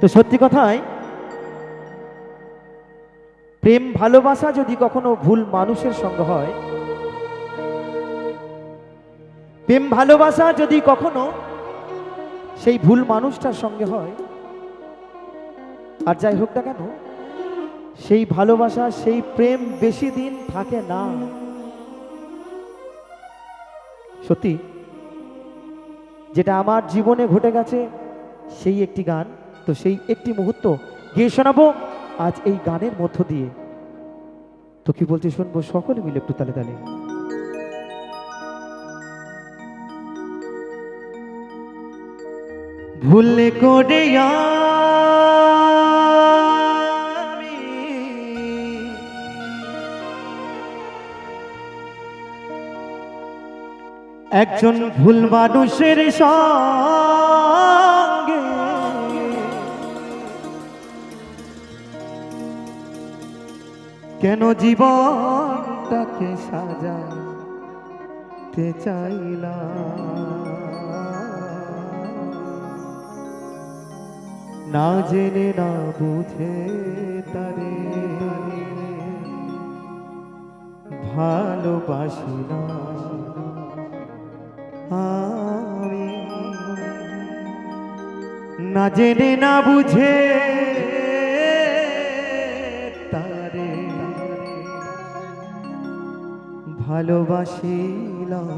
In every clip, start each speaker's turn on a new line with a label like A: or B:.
A: তো সত্যি কথাই প্রেম ভালোবাসা যদি কখনো ভুল মানুষের সঙ্গে হয়, প্রেম ভালোবাসা যদি কখনো সেই ভুল মানুষটার সঙ্গে হয়, আর যাই হোক না কেন, সেই ভালোবাসা, সেই প্রেম বেশি দিন থাকে না। সত্যি, যেটা আমার জীবনে ঘটে গেছে, সেই একটি গান। তো সেই একটি মুহূর্ত গিয়ে শোনাবো। আজ এই গানের মধ্য দিয়ে। তো কি বলতে শুনব? সকলে মিলে একটু তালে তালে। ভুলে করে একজন ভুল মানুষের সঙ্গে কেন জীবনটাকে সাজাতে চাইলাম না জেনে, না বুঝে তারে ভালোবাসি না আমি না জেনে, না বুঝে ভালোবাসিলাম।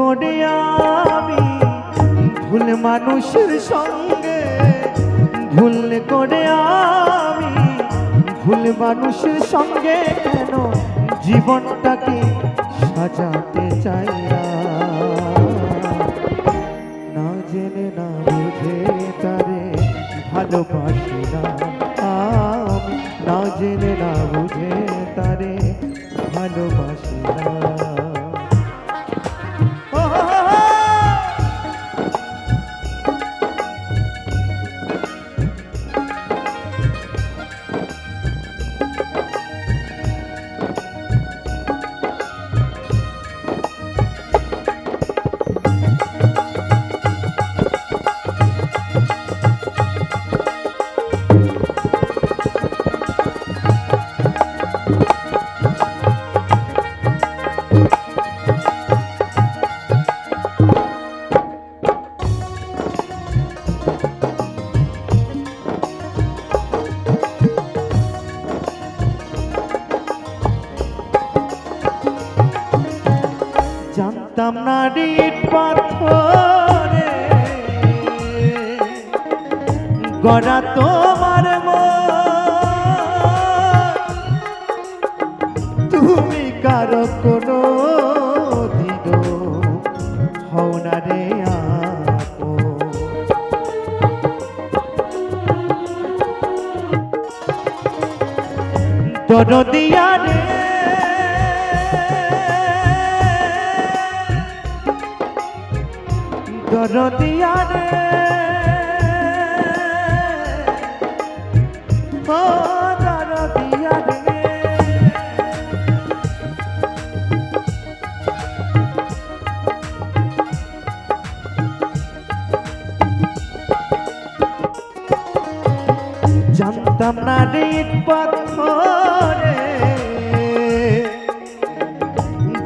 A: করে আমি ভুল মানুষের সঙ্গে, ভুল করে আমি ভুল মানুষের সঙ্গে কেন জীবনটাকে সাজাতে চাই না? না জেনে, না বুঝে তারে ভালোবাসি না আমি। না জেনে, না বুঝে রিট পাথরে গড়া তোমার তুমি কারও কোনো দিন হও না রে। দরদিয়া রে দরদিয়া রে ও দরদিয়া রে জানতাম না রে পাথরে।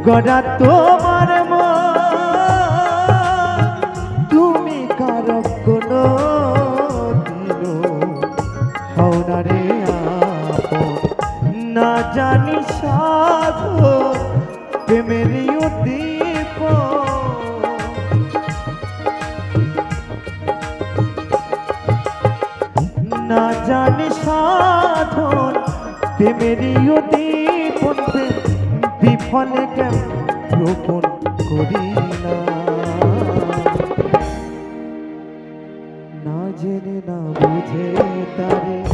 A: গড়া তোমার হও না জানি সাধু প্রেমেরই উদ্দীপ না জানি সাধন প্রেমেরই উদ্দীপন বিফলে কেন রোপণ করি না না জেনে না বুঝে তারে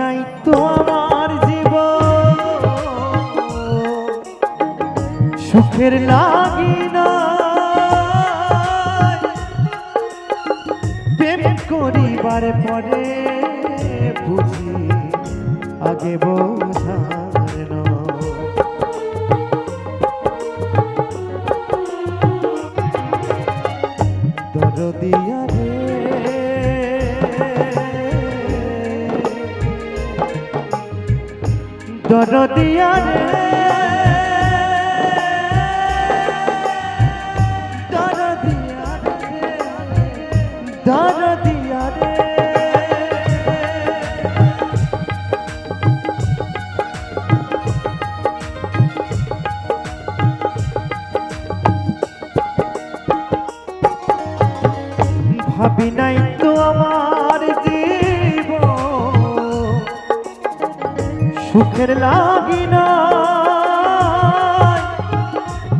A: নাই তো আমার জীব সুখের লাগি প্রেম করিবার পরে বুঝি আগে বোঝার দরদিয়া রে সুখের লাগি না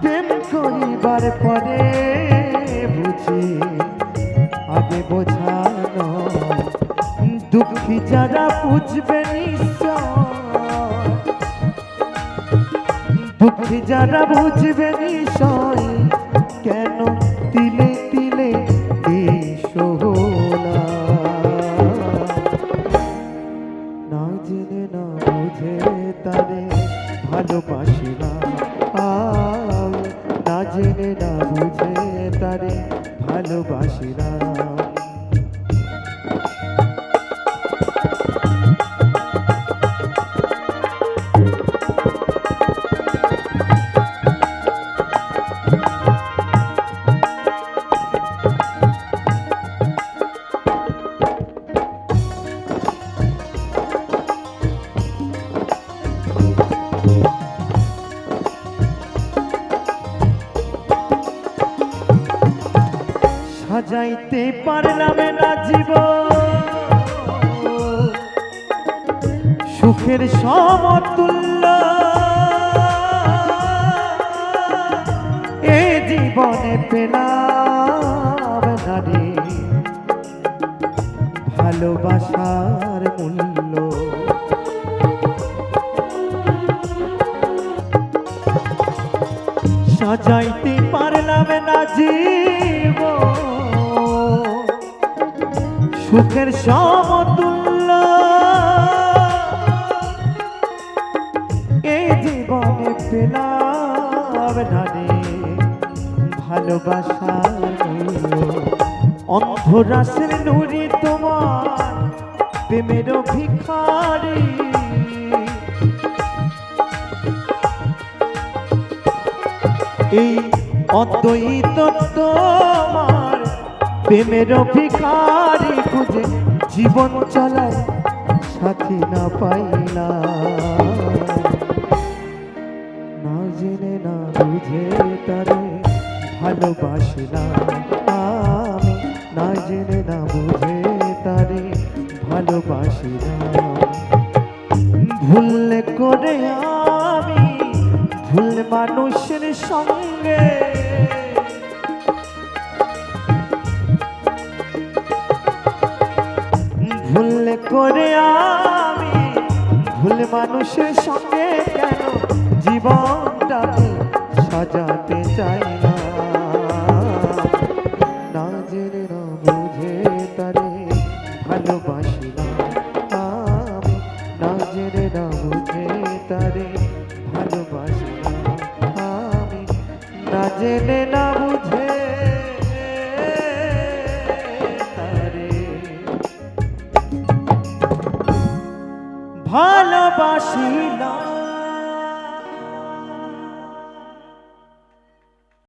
A: প্রেম করিবার পরে বুঝি আগে বোঝানো দুঃখী যারা বুঝবে দুঃখী যারা বুঝবে নিশ্চয়। সাজাইতে পারলাম না জীব সুখের সমতুল্য। এ জীবনে পেলাম না রে। ভালোবাসার মূল্য। সাজাইতে পারলাম না জীব সুখের সমতুল্য। এই জীবনে পেলাম না রে ভালোবাসার মূল্য অন্ধরাসের নুরি তোমার প্রেমের ভিখারি। এই অদ্বৈত তোমার প্রেমের ভিখারি। খুঁজে জীবন চলায়, সাথী না পাইলাম না জেনে, না বুঝে তারে ভালোবাসিলাম আমি। না জেনে, না বুঝে তারে ভালোবাসিলাম। ভুল করে আমি ভুল মানুষের সঙ্গে ভুল করে আমি। ভুল মানুষের সঙ্গে কেন জীবনটাকে সাজাতে চাই না? জেনে, না বুঝে, তারে ভালোবাসি না জেনে, না বুঝে, তারে ভালোবাসি না জেনে